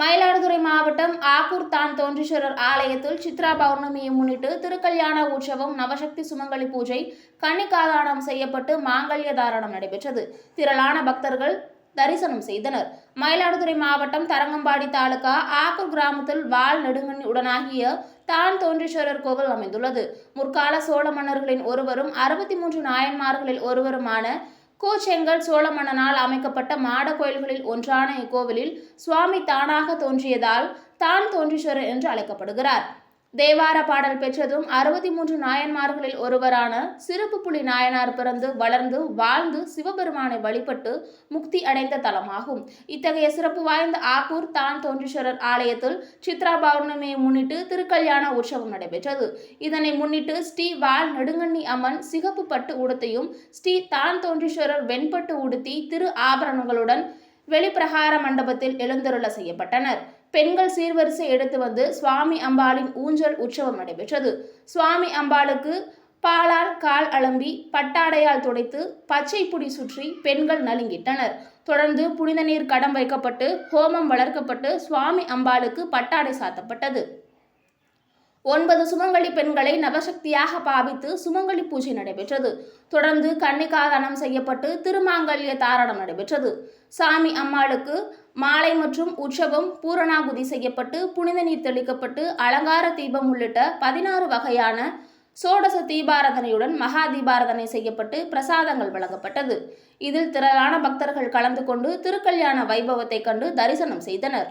மயிலாடுதுறை மாவட்டம் ஆக்கூர் தான் தோன்றீஸ்வரர் ஆலயத்தில் சித்ரா பௌர்ணமியை முன்னிட்டு திருக்கல்யாண உற்சவம் நவசக்தி சுமங்கலி பூஜை கன்னிகாதானம் செய்யப்பட்டு மாங்கல்ய தாரணம் நடைபெற்றது. திரளான பக்தர்கள் தரிசனம் செய்தனர். மயிலாடுதுறை மாவட்டம் தரங்கம்பாடி தாலுகா ஆக்கூர் கிராமத்தில் வால் நெடுங்கண்ணி உடனாகிய தான் தோன்றீஸ்வரர் கோவில் அமைந்துள்ளது. முற்கால சோழ மன்னர்களின் ஒருவரும் அறுபத்தி மூன்று நாயன்மார்களில் ஒருவருமான கோச்செங்கல் சோழ மன்னனால் அமைக்கப்பட்ட மாட கோயில்களில் ஒன்றான இக்கோவிலில் சுவாமி தானாக தோன்றியதால் தான் தோன்றீஸ்வரர் என்று அழைக்கப்படுகிறார். தேவார பாடல் பெற்றதும் அறுபத்தி மூன்று நாயன்மார்களில் ஒருவரான சிறப்பு புலி நாயனார் பிறந்து வளர்ந்து வாழ்ந்து சிவபெருமானை வழிபட்டு முக்தி அடைந்த தலமாகும். இத்தகைய சிறப்பு வாய்ந்த ஆக்கூர் தான் தோன்றீஸ்வரர் ஆலயத்தில் சித்ரா பௌர்ணமியை முன்னிட்டு திருக்கல்யாண உற்சவம் நடைபெற்றது. இதனை முன்னிட்டு ஸ்ரீ வால் நெடுங்கண்ணி அம்மன் சிகப்பு பட்டு உடுத்தையும் ஸ்ரீ தான் தோன்றீஸ்வரர் வெண்பட்டு உடுத்தி திரு ஆபரணங்களுடன் வெளிப்பிரகார மண்டபத்தில் எழுந்தருள செய்யப்பட்டனர். பெண்கள் சீர்வரிசை எடுத்து வந்து சுவாமி அம்பாளின் ஊஞ்சல் உற்சவம் நடைபெற்றது. சுவாமி அம்பாளுக்கு பாலால் கால் அலம்பி பட்டாடையால் துடைத்து பச்சை புடி சுற்றி பெண்கள் நலுங்கிட்டனர். தொடர்ந்து புனித நீர் கடம் வைக்கப்பட்டு ஹோமம் வளர்க்கப்பட்டு சுவாமி அம்பாளுக்கு பட்டாடை சாத்தப்பட்டது. ஒன்பது சுமங்கலி பெண்களை நவசக்தியாக பாவித்து சுமங்கலி பூஜை நடைபெற்றது. தொடர்ந்து கன்னிகாதானம் செய்யப்பட்டு திருமாங்கல்ய தாரணம் நடைபெற்றது. சாமி அம்மாளுக்கு மாலை மற்றும் உற்சவம் பூரணாகுதி செய்யப்பட்டு புனித நீர் தெளிக்கப்பட்டு அலங்கார தீபம் உள்ளிட்ட பதினாறு வகையான சோடச தீபாரதனையுடன் மகா தீபாரதனை செய்யப்பட்டு பிரசாதங்கள் வழங்கப்பட்டது. இதில் திரளான பக்தர்கள் கலந்து கொண்டு திருக்கல்யாண வைபவத்தை கண்டு தரிசனம் செய்தனர்.